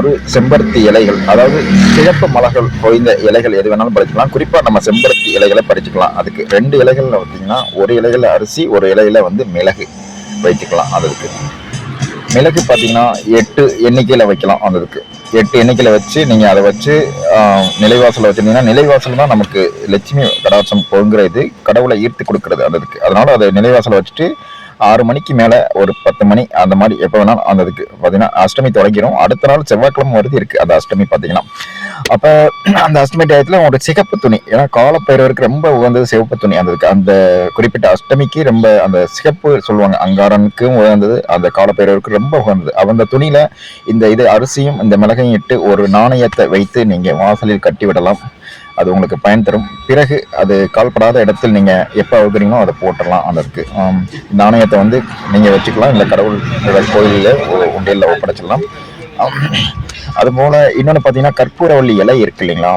ஒரு செம்பருத்தி இலைகள் அதாவது சிகப்பு மலர்கள் பொய்ந்த இலைகள் எது வேணாலும் பறிச்சுக்கலாம். குறிப்பாக நம்ம செம்பருத்தி இலைகளை பறிச்சுக்கலாம். அதுக்கு ரெண்டு இலைகள்ல பார்த்தீங்கன்னா ஒரு இலையில அரிசி ஒரு இலையில வந்து மிளகு வைத்துக்கலாம் அதுக்கு. மிளகு பார்த்தீங்கன்னா எட்டு எண்ணிக்கையில் வைக்கலாம் அதற்கு எட்டு எண்ணிக்கையில் வச்சு நீங்கள் அதை வச்சு ஆஹ், வச்சுருந்தீங்கன்னா நிலைவாசல் தான் நமக்கு லட்சுமி கடாட்சம் பொங்குற இது கடவுளை ஈர்த்து கொடுக்கறது அந்த அதனால் அதை நிலைவாசல் வச்சுட்டு ஆறு மணிக்கு மேலே ஒரு பத்து மணி அந்த மாதிரி எப்போ வேணாலும் அந்த இதுக்கு பார்த்தீங்கன்னா அஷ்டமி தொடங்கிடும் அடுத்த நாள் செவ்வாய்க்கிழமை வருது இருக்குது அந்த அஷ்டமி பார்த்தீங்கன்னா அப்போ அந்த அஷ்டமி டயத்தில் ஒரு சிகப்பு துணி ஏன்னா காலப்பயிரவருக்கு ரொம்ப உகந்தது சிவப்பு துணி. அந்த அந்த குறிப்பிட்ட அஷ்டமிக்கு ரொம்ப அந்த சிகப்பு சொல்லுவாங்க அங்காரனுக்கும் உகந்தது அந்த காலப்பயிரவருக்கு ரொம்ப உகந்தது. அந்த துணியில் இந்த இது அரிசியும் இந்த மிளகையும் இட்டு ஒரு நாணயத்தை வைத்து நீங்கள் வாசலில் கட்டி விடலாம். அது உங்களுக்கு பயன் தரும். பிறகு அது கால்படாத இடத்தில் நீங்கள் எப்போ அவுக்குறீங்களோ அதை போட்டுடலாம் அதற்கு நாணயத்தை வந்து நீங்கள் வச்சுக்கலாம். இல்லை கடவுள் கோயிலில் உண்டியில் ஒப்படைச்சிடலாம். அதுபோல் இன்னொன்று பார்த்தீங்கன்னா கற்பூரவள்ளி இலை இருக்கு இல்லைங்களா?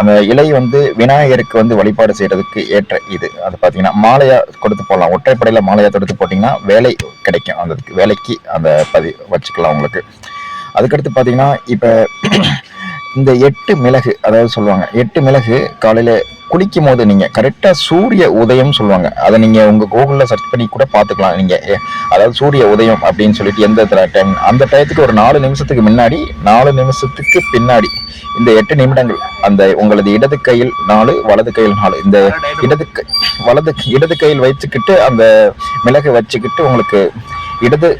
அந்த இலை வந்து விநாயகருக்கு வந்து வழிபாடு செய்கிறதுக்கு ஏற்ற இது. அது பார்த்தீங்கன்னா மாலையாக கொடுத்து போடலாம். ஒற்றைப்படையில் மாலையாக தொடுத்து போட்டிங்கன்னா வேலை கிடைக்கும் அந்த இதுக்கு. வேலைக்கு அந்த பதி வச்சுக்கலாம் உங்களுக்கு. அதுக்கடுத்து பார்த்தீங்கன்னா இப்போ இந்த எட்டு மிளகு அதாவது சொல்லுவாங்க எட்டு மிளகு காலையில் குளிக்கும் போது நீங்கள் கரெக்டாக சூரிய உதயம் சொல்லுவாங்க. அதை நீங்கள் உங்கள் கூகுளில் சர்ச் பண்ணி கூட பார்த்துக்கலாம் நீங்கள் அதாவது சூரிய உதயம் அப்படின்னு சொல்லிட்டு எந்த டைம் அந்த டயத்துக்கு ஒரு நாலு நிமிஷத்துக்கு முன்னாடி நாலு நிமிஷத்துக்கு பின்னாடி இந்த எட்டு நிமிடங்கள் அந்த உங்களது இடது கையில் நாலு வலது கையில் நாலு இந்த இடது கை வலது இடது கையில் வச்சுக்கிட்டு அந்த மிளகு வச்சுக்கிட்டு உங்களுக்கு இடது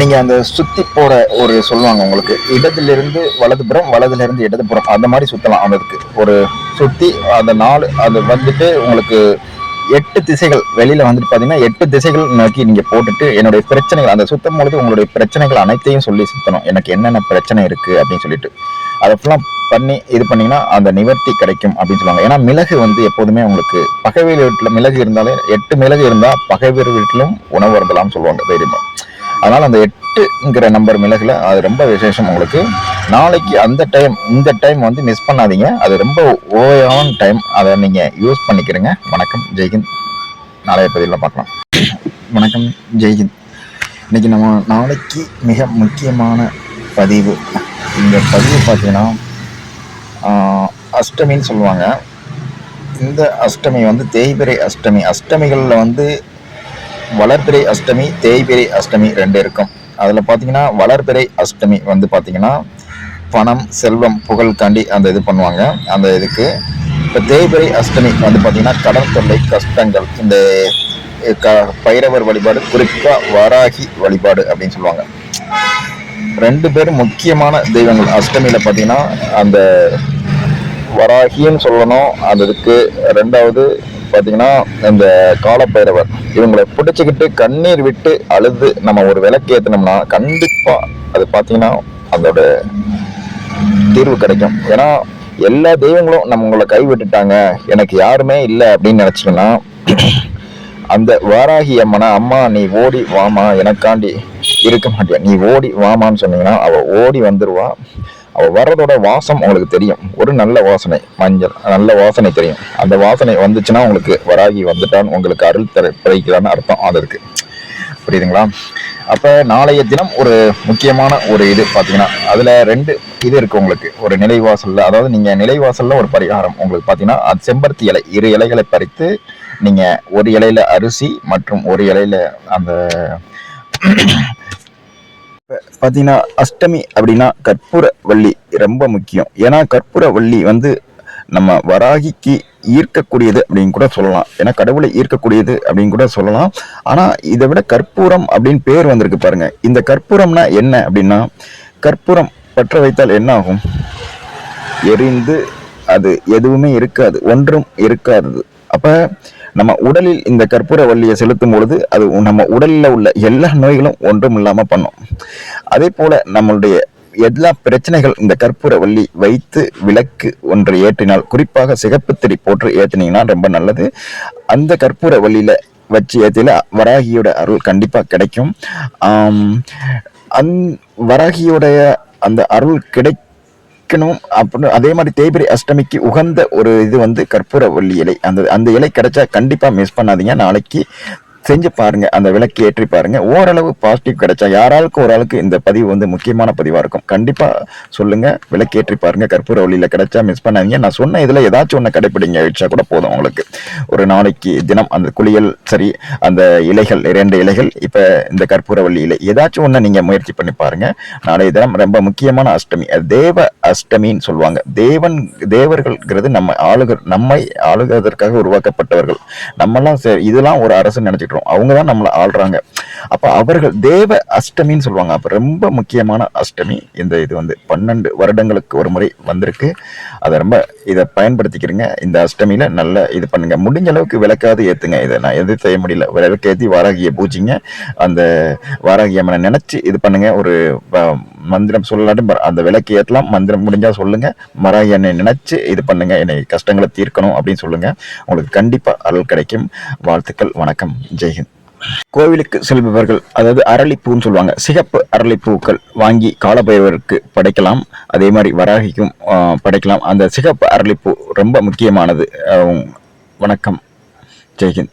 நீங்கள் அந்த சுற்றி போகிற ஒரு சொல்லுவாங்க உங்களுக்கு. இடதுலேருந்து வலதுபுறம் வலதுலேருந்து இடதுபுறம். அந்த மாதிரி சுற்றலாம் அந்த இதுக்கு ஒரு சுற்றி அந்த நாலு அது வந்துட்டு உங்களுக்கு எட்டு திசைகள். வெளியில் வந்துட்டு பார்த்தீங்கன்னா எட்டு திசைகள் நோக்கி நீங்கள் போட்டுட்டு என்னுடைய பிரச்சனைகள் அந்த சுத்தம் பொழுது உங்களுடைய பிரச்சனைகள் அனைத்தையும் சொல்லி சுத்தணும். எனக்கு என்னென்ன பிரச்சனை இருக்குது அப்படின்னு சொல்லிட்டு. அதை ஃபுல்லாக பண்ணி இது பண்ணிங்கன்னா அந்த நிவர்த்தி கிடைக்கும் அப்படின்னு சொல்லுவாங்க. ஏன்னா மிளகு வந்து எப்போதுமே உங்களுக்கு பகைவர் வீட்டில் மிளகு இருந்தாலே எட்டு மிளகு இருந்தால் பகைவர் வீட்டிலும் உணவு இருந்தலாம்னு சொல்லுவாங்க தைரியமாக அதனால அந்த எட்டுங்கிற நம்பர் மிளகுல அது ரொம்ப விசேஷம் உங்களுக்கு. நாளைக்கு அந்த டைம் இந்த டைம் வந்து மிஸ் பண்ணாதீங்க. அது ரொம்ப ஓவையான டைம் அதை நீங்க யூஸ் பண்ணிக்கிறீங்க. வணக்கம் ஜெய்ஹிந்த் நாளைய பதிவில் பார்க்கலாம். வணக்கம் ஜெய்ஹிந்த் இன்னைக்கு நம்ம நாளைக்கு மிக முக்கியமான பதிவு. இந்த பதிவு பார்த்தீங்கன்னா அஷ்டமின்னு சொல்லுவாங்க. இந்த அஷ்டமி வந்து தேய்பிரை அஷ்டமி. அஷ்டமிகளில் வந்து வளர்பிறை அஷ்டமி தேய்பிறை அஷ்டமி ரெண்டு இருக்கும். அதில் பார்த்தீங்கன்னா வளர்பிறை அஷ்டமி வந்து பார்த்தீங்கன்னா பணம் செல்வம் புகழ் தாண்டி அந்த இது பண்ணுவாங்க. அந்த இதுக்கு இப்போ தேய்பிறை அஷ்டமி வந்து பார்த்தீங்கன்னா கடன் தொல்லை கஷ்டங்கள் இந்த க பைரவர் வழிபாடு குறிப்பாக வராகி வழிபாடு அப்படின்னு சொல்லுவாங்க. ரெண்டு பேரும் முக்கியமான தெய்வங்கள். அஷ்டமியில் பார்த்தீங்கன்னா அந்த வராகின்னு சொல்லணும். அந்த இதுக்கு ரெண்டாவது பார்த்தீங்கன்னா இந்த காலப்பைரவர். இவங்களை பிடிச்சிக்கிட்டு கண்ணீர் விட்டு அழுது நம்ம ஒரு விளக்கு ஏற்றினோம்னா கண்டிப்பாக அது பார்த்தீங்கன்னா அதோட தீர்வு கிடைக்கும். ஏன்னா எல்லா தெய்வங்களும் நம்ம உங்களை கைவிட்டுட்டாங்க. எனக்கு யாருமே இல்லை அப்படின்னு நினச்சிங்கன்னா அந்த வாராகி அம்மனை அம்மா நீ ஓடி வாமா எனக்காண்டி இருக்க மாட்டியா? நீ ஓடி வாமான்னு சொன்னீங்கன்னா அவ ஓடி வந்துருவா. அவள் வர்றதோட வாசம் உங்களுக்கு தெரியும். ஒரு நல்ல வாசனை மஞ்சள் நல்ல வாசனை தெரியும். அந்த வாசனை வந்துச்சுன்னா உங்களுக்கு வராகி வந்துட்டான் உங்களுக்கு அருள் தர பிழைக்கிறான்னு அர்த்தம் அது இருக்கு. புரியுதுங்களா? அப்போ நாளைய தினம் ஒரு முக்கியமான ஒரு இது பார்த்தீங்கன்னா அதில் ரெண்டு இது இருக்குது உங்களுக்கு. ஒரு நிலைவாசலில் அதாவது நீங்கள் நிலைவாசலில் ஒரு பரிகாரம் உங்களுக்கு பார்த்தீங்கன்னா அது செம்பருத்தி இலை. இரு இலைகளை பறித்து நீங்கள் ஒரு இலையில அரிசி மற்றும் ஒரு இலையில் அந்த பார்த்தீங்கன்னா அஷ்டமி அப்படின்னா கற்பூர வள்ளி ரொம்ப முக்கியம். ஏன்னா கற்பூர வள்ளி வந்து நம்ம வராகிக்கு ஈர்க்கக்கூடியது அப்படின்னு கூட சொல்லலாம். ஏன்னா கடவுளை ஈர்க்கக்கூடியது அப்படின்னு கூட சொல்லலாம். ஆனால் இதை விட கற்பூரம் அப்படின்னு பேர் வந்திருக்கு பாருங்க. இந்த கற்பூரம்னா என்ன அப்படின்னா கற்பூரம் பற்ற வைத்தால் என்ன ஆகும் எரிந்து அது எதுவுமே இருக்காது. ஒன்றும் இருக்காது. அப்போ நம்ம உடலில் இந்த கற்பூர வள்ளியை செலுத்தும் பொழுது அது நம்ம உடலில் உள்ள எல்லா நோய்களும் ஒன்றும் இல்லாமல் பண்ணும். அதே போல நம்மளுடைய எல்லா பிரச்சனைகள் இந்த கற்பூர வள்ளி வைத்து விளக்கு ஒன்று ஏற்றினால் குறிப்பாக சிகப்பு திரி போட்டு ஏற்றினீங்கன்னா ரொம்ப நல்லது. அந்த கற்பூர வள்ளியில வச்சு ஏற்றில வராகியோட அருள் கண்டிப்பாக கிடைக்கும். அந் வராகியோடைய அந்த அருள் கிடை வைக்கணும் அப்படின்னு அதே மாதிரி தேய்பிரை அஷ்டமிக்கு உகந்த ஒரு இது வந்து கற்பூர வள்ளி இலை. அந்த அந்த இலை கிடைச்சா கண்டிப்பா மிஸ் பண்ணாதீங்க. நாளைக்கு செஞ்சு பாருங்க அந்த விளக்கு ஏற்றி பாருங்க. ஓரளவு பாசிட்டிவ் கிடைச்சா யாராளுக்கு ஒரு ஆளுக்கு இந்த பதிவு வந்து முக்கியமான பதிவா இருக்கும். கண்டிப்பா சொல்லுங்க விளக்கு ஏற்றி பாருங்க. கற்பூர ஒளியில கிடைச்சா மிஸ் பண்ணாதீங்க. நான் சொன்ன இதுல ஏதாச்சும் ஒன்று கடைப்பிடிங்க வச்சா கூட போதும் உங்களுக்கு. ஒரு நாளைக்கு தினம் அந்த குளியல் சரி அந்த இலைகள் இரண்டு இலைகள் இப்ப இந்த கற்பூர வள்ளி இலை ஏதாச்சும் ஒன்று நீங்க முயற்சி பண்ணி பாருங்க. நாளைய தினம் ரொம்ப முக்கியமான அஷ்டமி. தேவ அஷ்டமின்னு சொல்லுவாங்க. தேவன் தேவர்கள்ங்கிறது நம்ம ஆளுகர் நம்மை ஆளுகிறதற்காக உருவாக்கப்பட்டவர்கள். நம்மலாம் சரி இதெல்லாம் ஒரு அரசு நினைச்சிட்டோம் அவங்க தான் நம்மளை ஆள்றாங்க. அப்போ அவர்கள் தேவ அஷ்டமின்னு சொல்லுவாங்க. அப்ப ரொம்ப முக்கியமான அஷ்டமி. இந்த இது வந்து பன்னெண்டு வருடங்களுக்கு ஒரு முறை வந்திருக்கு. அதை ரொம்ப இதை பயன்படுத்திக்கிறீங்க. இந்த அஷ்டமியில நல்ல இது பண்ணுங்க. முடிஞ்ச அளவுக்கு விளக்காது ஏத்துங்க. இதை நான் எதுவும் செய்ய முடியல. விளக்கேற்றி வாராகிய வாராகியை பூஜிங்க. அந்த வாராகி அம்மனை நினைச்சு இது பண்ணுங்க. ஒரு மந்திரம் சொல்லாட்டும் அந்த விளக்கு ஏற்றலாம் மந்திரம் முடிஞ்சா சொல்லுங்க. மராகி என்னை நினைச்சு இது பண்ணுங்க. என்னை கஷ்டங்களை தீர்க்கணும் அப்படின்னு சொல்லுங்க. உங்களுக்கு கண்டிப்பா அருள் கிடைக்கும். வாழ்த்துக்கள். வணக்கம். ஜெய் ஜெய்ஹிந்த் கோவிலுக்கு செல்பவர்கள் அதாவது அரளிப்பூன்னு சொல்லுவாங்க சிகப்பு அரளிப்பூக்கள் வாங்கி காலபைரவருக்கு படைக்கலாம். அதே மாதிரி வராகிக்கும் படைக்கலாம். அந்த சிகப்பு அரளிப்பூ ரொம்ப முக்கியமானது. வணக்கம். ஜெய்ஹிந்த்.